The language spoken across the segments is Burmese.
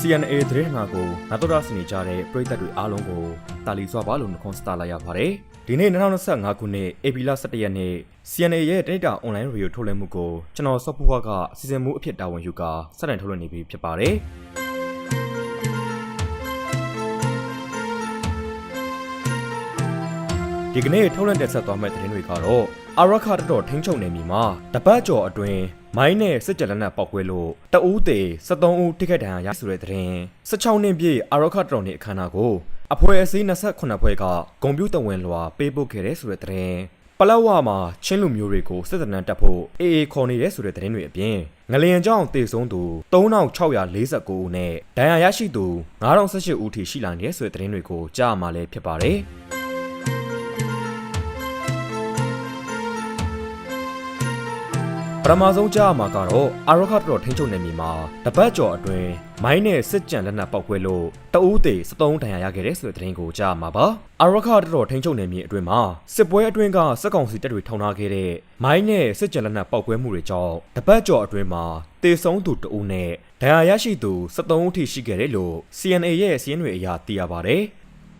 CNA သတင်းဌာနကိုနာတော်ရစနေကြတဲ့ပရိသတ်တွေအားလုံးကိုတာလီစွာပါလို့နှုတ်ခွန်းစတာလိုက်ရပါတယ်။ဒီနေ့2025ခုနှစ်ဧပြီလ17ရက်နေ့ CNA ရဲ့တနိတာအွန်လိုင်းရေဒီယိုထုတ်လွှင့်မှုကိုကျွန်တော်စောဖူးဘွားကစီစဉ်မှုအဖြစ်တာဝန်ယူကာစတင်ထုတ်လွှင့်နေပြီဖြစ်ပါတယ်။ဒီကနေ့ထုတ်လွှင့်တက်ဆက်သွားမယ့်သတင်းတွေကတော့အာရခတ်တော်ထိန်းချုပ်နေပြီမှာတပတ်ကျော်အတွင်း မိုင်းနဲ့စစ်ကြလက်နက်ပောက်ကွဲလို့တအူးသေး73ဦးထိခိုက်ဒဏ်ရာရဆိုတဲ့သတင်း16နှစ်ပြည့်အာရခတ်တော်နေ့အခမ်းအနားကိုအဖွဲ့အစည်း28ဖွဲ့ကဂုံပြူတဝင်လွှာပေးပို့ခဲ့တဲ့ဆိုတဲ့သတင်းပလက်ဝမှာချင်းလူမျိုးတွေကိုစစ်တပ်နန်းတက်ဖို့အေအေခေါ်နေတဲ့ဆိုတဲ့သတင်းတွေအပြင်ငလျင်ကြောင့်တေဆုံးသူ3649ဦးနဲ့ဒဏ်ရာရရှိသူ9018ဦးထိရှိလာနေတဲ့ဆိုတဲ့သတင်းတွေကိုကြားမှာလည်းဖြစ်ပါတယ်။ ပထမဆုံးကြားမှာကတော့အာရခတ်တော်ထိန်းချုပ်နေမီမှာတပတ်ကျော်အတွင်းမိုင်းနဲ့စစ်ကြံလက်နက်ပောက်ကွဲလို့တအူးသေး73ဒဏ်ရာရခဲ့တဲ့ဆိုတဲ့သတင်းကိုကြားမှာပါအာရခတ်တော်ထိန်းချုပ်နေမီအတွင်းမှာစစ်ပွဲအတွင်းကစက်ကောင်စီတပ်တွေထောင်ထားခဲ့တဲ့မိုင်းနဲ့စစ်ကြံလက်နက်ပောက်ကွဲမှုတွေကြောင့်တပတ်ကျော်အတွင်းမှာတေဆုံးသူတအူးနဲ့ဒဏ်ရာရရှိသူ73ဦးထိရှိခဲ့တယ်လို့ CNA ရဲ့စီးရင်တွေအရသိရပါတယ်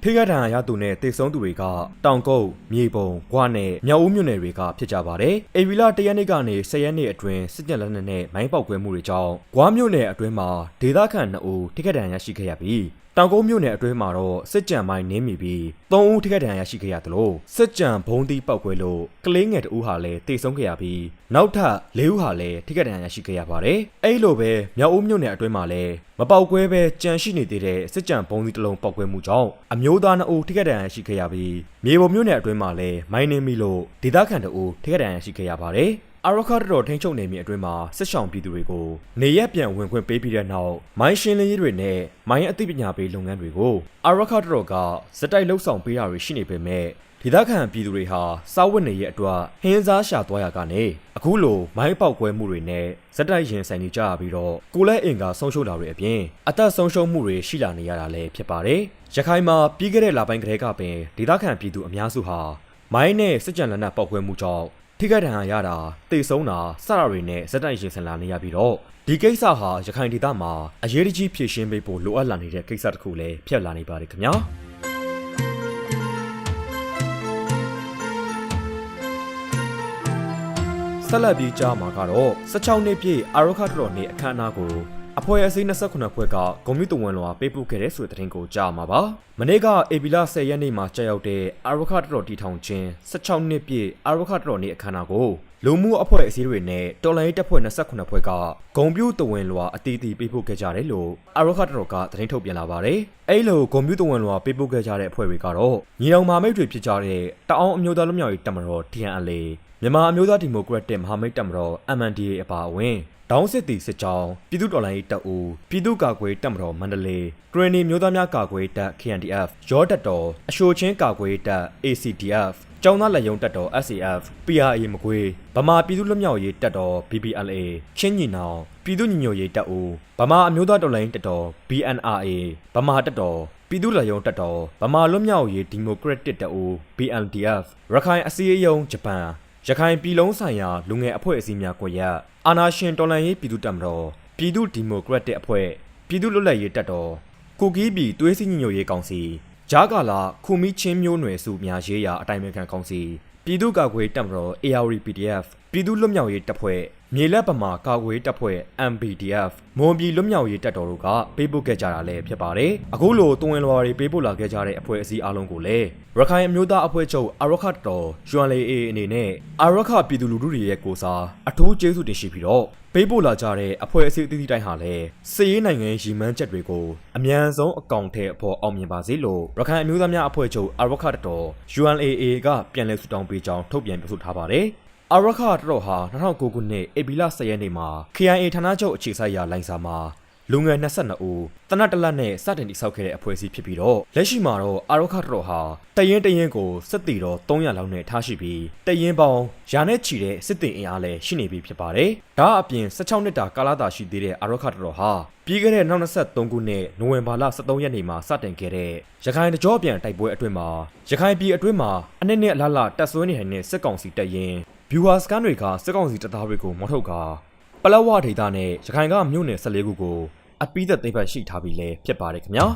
ထိခိုက်ဒဏ်ရာရသူနဲ့တေဆုံးသူတွေကတောင်ကုတ်၊မြေပုံ၊ဂွနဲ့မြောက်ဦးမြို့နယ်တွေကဖြစ်ကြပါတယ်။အေဗီလာတရက်နေ့ကနေ10ရက်နေ့အတွင်းစစ်ကြက်လက်နက်နဲ့မိုင်းပေါက်ကွဲမှုတွေကြောင့်ဂွမြို့နယ်အတွင်းမှာဒေသခံ2ဦးထိခိုက်ဒဏ်ရာရရှိခဲ့ရပြီး တောင်ကုန်းမြို့နယ်အတွင်းမှာတော့စစ်ကြံမိုင်းနင်းမိပြီး3ဦးထိခိုက်ဒဏ်ရာရရှိခဲ့ရသလိုစစ်ကြံဘုံသီးပောက်ကွဲလို့ကလေးငယ်တဦးဟာလည်းတေဆုံးခဲ့ရပြီးနောက်ထပ်၄ဦးဟာလည်းထိခိုက်ဒဏ်ရာရရှိခဲ့ရပါတယ်။အဲ့လိုပဲမြောက်ဦးမြို့နယ်အတွင်းမှာလည်းမပောက်ကွဲပဲကြံရှိနေသေးတဲ့စစ်ကြံဘုံသီးတစ်လုံးပောက်ကွဲမှုကြောင့်အမျိုးသား2ဦးထိခိုက်ဒဏ်ရာရရှိခဲ့ရပြီးမြေပုံမြို့နယ်အတွင်းမှာလည်းမိုင်းနင်းမိလို့ဒေသခံ2ဦးထိခိုက်ဒဏ်ရာရရှိခဲ့ရပါတယ်။ အာရခတ်တော်ထိန်းချုပ်နေမြေအတွင်းမှာစစ်ဆောင်ပြည်သူတွေကိုနေရက်ပြန်ဝင်ခွင့်ပေးပြီးတဲ့နောက်မိုင်းရှင်းလင်းရေးတွေနဲ့မိုင်းအသိပညာပေးလုပ်ငန်းတွေကိုအာရခတ်တော်ကစက်တိုက်လှုပ်ဆောင်ပေးတာတွေရှိနေပေမဲ့ဒေသခံပြည်သူတွေဟာစားဝတ်နေရေးအတွက်ဟင်းစားရှာသွားရကနေအခုလိုမိုင်းပေါက်ကွဲမှုတွေနဲ့ဇက်တိုက်ရင်ဆိုင်နေကြရပြီးတော့ကိုလက်အင်ကဆုံးရှုံးတာတွေအပြင်အသက်ဆုံးရှုံးမှုတွေရှိလာနေရတာလည်းဖြစ်ပါတယ်။ရခိုင်မှာပြီးခဲ့တဲ့လပိုင်းကတည်းကပင်ဒေသခံပြည်သူအများစုဟာမိုင်းနဲ့စစ်ကြံလက်နက်ပေါက်ကွဲမှုကြောင့် ထိခိုက်ဒဏ်ရာရတာတေဆုံးတာစတာတွေနဲ့ဇက်တိုက်ရင်ဆိုင်လာနေရပြီးတော့ဒီကိစ္စဟာရခိုင်ဒေသမှာအရေးကြီးဖြည့်ရှင်းပေးဖို့လိုအပ်လာနေတဲ့ကိစ္စတစ်ခုလည်းဖြစ်လာနေပါတယ်ခင်ဗျာဆက်လက်ပြီးကြားမှာကတော့16နှစ်ပြည့်အာရခတ်တော်နေ့အခမ်းအနားကို အဖွဲ့အစည်း28ဖွဲ့ကဂုံမြူတဝန်လွာပေးပို့ခဲ့တဲ့ဆိုတဲ့သတင်းကိုကြားမှာပါ။မနေ့ကအေဗီလာ10ရက်နေ့မှာကြာရောက်တဲ့အာရခတ်တော်တီထောင်ခြင်း16နှစ်ပြည့်အာရခတ်တော်နေ့အခမ်းအနားကိုလူမှုအဖွဲ့အစည်းတွေနဲ့တော်လိုင်းတပ်ဖွဲ့28ဖွဲ့ကဂုံပြူတဝန်လွာအတီးတီပေးပို့ခဲ့ကြတယ်လို့အာရခတ်တော်ကသတင်းထုတ်ပြန်လာပါတယ်။အဲ့လိုဂုံပြူတဝန်လွာပေးပို့ခဲ့ကြတဲ့အဖွဲ့တွေကတော့ညီတော်မာမိတ်တွေဖြစ်ကြတဲ့တအောင်းအမျိုးသားလူမျိုးရေးတပ်မတော် TNLA မြန်မာအမျိုးသားဒီမိုကရက်တစ်မဟာမိတ်တပ်မတော် MNDAA အပါအဝင် တောင်းစစ်တီစစ်ကြောင်းပြည်သူ့တော်လှန်ရေးတပ်ဦးပြည်သူ့ကာကွယ်တပ်မတော်မန္တလေးကရနီမျိုးသားများကာကွယ်တပ် KNDF ရောတပ်တော်အရှိုချင်းကာကွယ်တပ် ACDF ကျောင်းသားလက်ယုံတပ်တော် SAF PRA မကွေးဗမာပြည်သူ့လွတ်မြောက်ရေးတပ်တော် BPLA ချင်းညီနောင်ပြည်သူ့ညီညွတ်ရေးတပ်ဦးဗမာအမျိုးသားတော်လှန်ရေးတပ်တော် BNRA ဗမာတပ်တော်ပြည်သူ့လက်ယုံတပ်တော်ဗမာလွတ်မြောက်ရေးဒီမိုကရက်တစ်တပ်ဦး BNDF ရခိုင်အစည်းအရုံးဂျပန် ရခိုင်ပြည်လုံးဆိုင်ရာလူငယ်အဖွဲ့အစည်းများကွန်ရက်အာနာရှင်တော်လှန်ရေးပြည်သူ့တပ်မတော်ပြည်သူ့ဒီမိုကရက်တစ်အဖွဲ့ပြည်သူ့လွတ်လပ်ရေးတပ်တော်ကုကီးပြည်သွေးစည်းညီညွတ်ရေးကောင်စီဂျားကာလာခုမီချင်းမျိုးနွယ်စုများရေးရာအတိုင်းအမြခံကောင်စီပြည်သူ့ကာကွယ်တပ်မတော် AR PDF ပြည်သူ့လွတ်မြောက်ရေးတပ်ဖွဲ့ မြေလက်ပမာကာကွယ်တပ်ဖွဲ့ MBDF မွန်ပြည်လွတ်မြောက်ရေးတပ်တော်တို့ကပေးပို့ခဲ့ကြတာလည်းဖြစ်ပါတယ်။အခုလိုတွင်လွာတွေပေးပို့လာခဲ့ကြတဲ့အဖွဲ့အစည်းအလုံးကိုလည်းရခိုင်အမျိုးသားအဖွဲ့ချုပ်အရခတ်တော် UNLA အနေနဲ့အရခပြည်သူလူထုတွေရဲ့ကိုစားအထူးကျေးဇူးတင်ရှိပြီးတော့ပေးပို့လာကြတဲ့အဖွဲ့အစည်းအသီးသီးတိုင်းဟာလည်းစစ်ရေးနိုင်ငံရည်မှန်းချက်တွေကိုအမြန်ဆုံးအကောင့်ထဲအဖို့အောင်မြင်ပါစေလို့ရခိုင်အမျိုးသားများအဖွဲ့ချုပ်အရခတ်တော် UNLA ကပြန်လည်ဆုတောင်းပေးကြောင်းထုတ်ပြန်ပြသထားပါတယ်။ အာရခါတော်ဟာ2009ခုနှစ်ဧပြီလ10ရက်နေ့မှာ KIA ဌာနချုပ်အခြေစိုက်ရာလိုင်စာမှာလူငယ်22ဦးတနတ်တလက်နဲ့စတင်တိစောက်ခဲ့တဲ့အဖွဲ့အစည်းဖြစ်ပြီးတော့လက်ရှိမှာတော့အာရခါတော်ဟာတရင်တရင်ကိုစစ်တီတော်300လောက်နဲ့ထားရှိပြီးတရင်ပေါင်းရာနဲ့ချီတဲ့စစ်တင်အင်အားလည်းရှိနေပြီဖြစ်ပါတယ်။ဒါအပြင်16နှစ်တာကာလတာရှိသေးတဲ့အာရခါတော်ဟာပြီးခဲ့တဲ့2023ခုနှစ်နိုဝင်ဘာလ23ရက်နေ့မှာစတင်ခဲ့တဲ့ရခိုင်တကြောပြန်တိုက်ပွဲအတွင်းမှာရခိုင်ပြည်အတွင်းမှာအနည်းနဲ့အလားလားတက်ဆွဲနေတဲ့စစ်ကောင်စီတပ်ရင် ဗျူဟာစကန်တွေကစစ်ကောင်စီတပ်သားတွေကိုမော်ထုတ်ကာပလက်ဝဒေသနဲ့ရခိုင်ကမြို့နယ်14ခုကိုအပိသက်သိမ့်ပတ်ရှိထားပြီးလဲဖြစ်ပါတယ်ခင်ဗျာ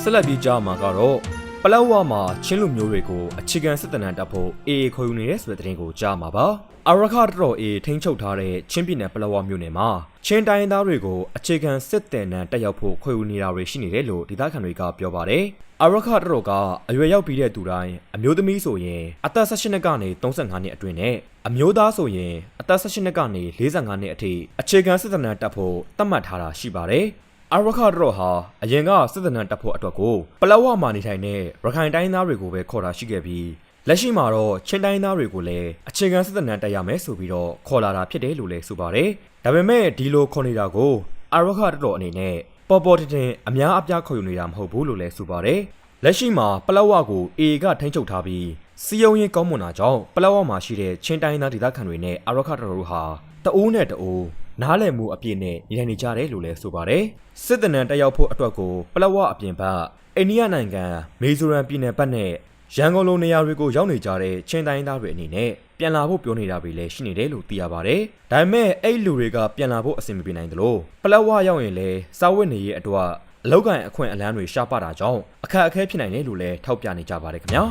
ဆက်လက်ပြီးကြားမှာကတော့ပလောက်ဝမှာချင်းလူမျိုးတွေကိုအခြေခံစစ်တပ်နံတပ်ဖို့အေအေခေါ်ယူနေတဲ့ဆိုတဲ့သတင်းကိုကြားမှာပါ အာရခတတော်အေထိန်းချုပ်ထားတဲ့ချင်းပြည်နယ်ပလောက်ဝမြို့နယ်မှာချင်းတိုင်းသားတွေကိုအခြေခံစစ်တပ်နံတက်ရောက်ဖို့ခေါ်ယူနေတာတွေရှိနေတယ်လို့ဒေသခံတွေကပြောပါတယ်အာရခတတော်ကအရွယ်ရောက်ပြီးတဲ့သူတိုင်းအမျိုးသမီးဆိုရင်အသက်18နှစ်ကနေ35နှစ်အတွင်းနဲ့အမျိုးသားဆိုရင်အသက်18နှစ်ကနေ45နှစ်အထိအခြေခံစစ်တပ်နံတက်ဖို့သတ်မှတ်ထားတာရှိပါတယ်အာရခဒရော့ဟာအရင်ကစစ်တပ်နံတက်ဖို့အတွက်ကိုပလောဝမှာနေထိုင်တဲ့ရခိုင်တိုင်းသားတွေကိုပဲခေါ်တာရှိခဲ့ပြီး လက်ရှိမှာတော့ချင်းတိုင်းသားတွေကိုလည်းအခြေခံစစ်တပ်နံတက်ရမယ်ဆိုပြီးတော့ခေါ်လာတာဖြစ်တယ်လို့လည်းဆိုပါတယ်။ဒါပေမဲ့ဒီလိုခေါ်နေတာကိုအာရခဒရော့အနေနဲ့ပေါ်ပေါ်တင်တင်အများအပြားခေါ်ယူနေတာမဟုတ်ဘူးလို့လည်းဆိုပါတယ်။လက်ရှိမှာပလောဝကိုအေကထိန်းချုပ်ထားပြီးစီယုံရင်ကောင်းမွန်တာကြောင့်ပလောဝမှာရှိတဲ့ချင်းတိုင်းသားဒေသခံတွေနဲ့အာရခဒရော့ဟာတအိုးနဲ့တအိုးနားလည်မှုအပြည့်နဲ့နေထိုင်နေကြတယ်လို့လည်းဆိုပါတယ်။စစ်တပ်နံတက်ရောက်ဖို့အတွက်ကိုပလက်ဝအပြင်ဘက်အိန္ဒိယနိုင်ငံမေဇိုရမ်ပြည်နယ်ဘက်နဲ့ ရန်ကုန်လိုနေရာတွေကိုရောက်နေကြတဲ့ချင်းတိုင်းသားတွေအနေနဲ့ပြန်လာဖို့ပြောနေတာတွေလည်းရှိနေတယ်လို့သိရပါတယ်။ဒါပေမဲ့အဲ့လူတွေကပြန်လာဖို့အဆင်မပြေနိုင်သလိုပလက်ဝရောက်ရင်လည်းစာဝတ်နေရေးအတွက်အလောက်ကန်အခွင့်အလန်းတွေရှားပါတာကြောင့်အခက်အခဲဖြစ်နိုင်တယ်လို့လည်းထောက်ပြနေကြပါတယ်ခင်ဗျာ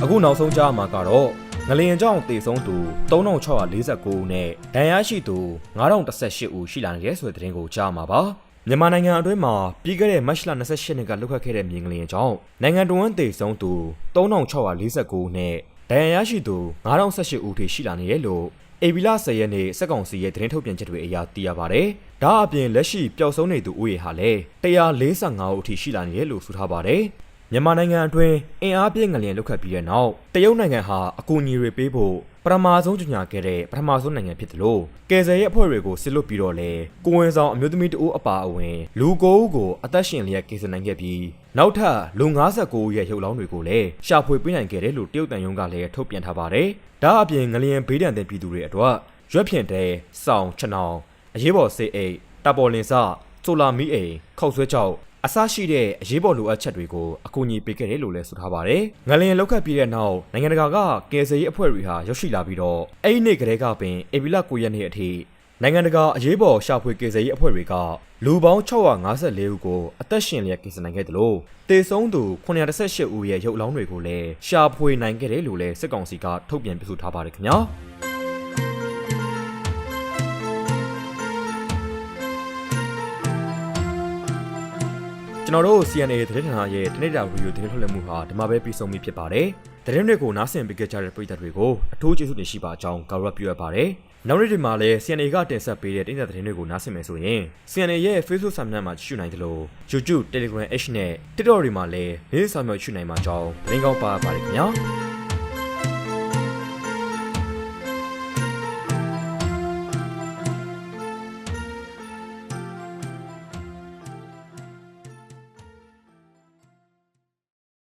။အခုနောက်ဆုံးကြားမှာကတော့ ငလျင်ကြောင့်တေဆုံးသူ3649ဦးနဲ့ဒဏ်ရာရှိသူ9018ဦးရှိလာနေတဲ့ဆိုတဲ့သတင်းကိုကြားမှာပါမြန်မာနိုင်ငံအတွင်းမှာပြီးခဲ့တဲ့မတ်လ28နှစ်ကလွတ်ခတ်ခဲ့တဲ့မြေငလျင်ကြောင့်နိုင်ငံတော်ဝန်တေဆုံးသူ3649ဦးနဲ့ဒဏ်ရာရှိသူ9018ဦးထိရှိလာနေတယ်လို့အေဗီလာ10ရက်နေ့စက်ကောင်စီရဲ့သတင်းထုတ်ပြန်ချက်တွေအရသိရပါတယ်။ဒါအပြင်လက်ရှိပျောက်ဆုံးနေသူဦးရေဟာလည်း145ဦးအထိရှိလာနေတယ်လို့ဆိုထားပါတယ်။ မြန်မာနိုင်ငံအတွင်းအင်အားပြည့်ငလျင်လုတ်ခတ်ပြီးတဲ့နောက်တရုတ်နိုင်ငံဟာအကူအညီတွေပေးဖို့ပထမဆုံးကြေညာခဲ့တဲ့ပထမဆုံးနိုင်ငံဖြစ်တယ်လို့ကယ်ဆယ်ရေးအဖွဲ့တွေကိုစစ်လွတ်ပြီးတော့လဲကိုဝင်ဆောင်အမျိုးသမီးတဦးအပါအဝင်လူ9ဦးကိုအသက်ရှင်လျက်ကယ်ဆယ်နိုင်ခဲ့ပြီးနောက်ထပ်လူ59ဦးရဲ့ရုပ်လောင်းတွေကိုလည်းရှာဖွေပေးနိုင်ခဲ့တယ်လို့တရုတ်တန်ယုံကလည်းထုတ်ပြန်ထားပါတယ်။ဒါအပြင်ငလျင်ဘေးဒဏ်တဲ့ပြည်သူတွေအတွက်ရွက်ဖြင့်တဲစောင်းချနောင်အရေးပေါ်စေအိတ်တပ်ပေါ်လင်စဆိုလာမီအိမ်ခောက်ဆွဲချောက် အစရှိတဲ့အရေးပေါ်လိုအပ်ချက်တွေကိုအကူအညီပေးခဲ့တယ်လို့လည်းဆိုထားပါတယ်။ငလျင်လောက်ခတ်ပြီးတဲ့နောက်နိုင်ငံတကာကကယ်ဆယ်ရေးအဖွဲ့တွေဟာရောက်ရှိလာပြီးတော့အဲ့ဒီနေ့ကတည်းကပင်အေဗီလာ9ရက်နေ့အထိနိုင်ငံတကာအရေးပေါ်ရှာဖွေကယ်ဆယ်ရေးအဖွဲ့တွေကလူပေါင်း654ဦးကိုအသက်ရှင်လျက်ကယ်ဆယ်နိုင်ခဲ့တယ်လို့တေဆုံးသူ918ဦးရဲ့ရုပ်အလောင်းတွေကိုလည်းရှာဖွေနိုင်ခဲ့တယ်လို့လည်းစစ်ကောင်စီကထုတ်ပြန်ပြသထားပါတယ်ခင်ဗျာ။ ကျွန်တော်တို့ CNA သတင်းဌာနရဲ့တနေ့တာဗီဒီယိုသတင်းထုတ်လွှင့်မှုဟာဒီမှာပဲပြီးဆုံးပြီဖြစ်ပါတယ်။သတင်းတွေကိုနားဆင်ပေးကြတဲ့ပရိသတ်တွေကိုအထူးကျေးဇူးတင်ရှိပါကြောင်းကောက်ရပြုအပ်ပါတယ်။နောက်နေ့ဒီမှာလည်း CNA ကတင်ဆက်ပေးတဲ့တင်ဆက်သတင်းတွေကိုနားဆင်မယ်ဆိုရင် CNA ရဲ့ Facebook စာမျက်နှာမှာကြည့်ရှုနိုင်တယ်လို့ YouTube, Telegram H နဲ့ TikTok တွေမှာလည်းနေ့စာမျက်နှာကြည့်နိုင်မှာကြောင်းသတင်းကောင်းပါပါတယ်ခင်ဗျာ။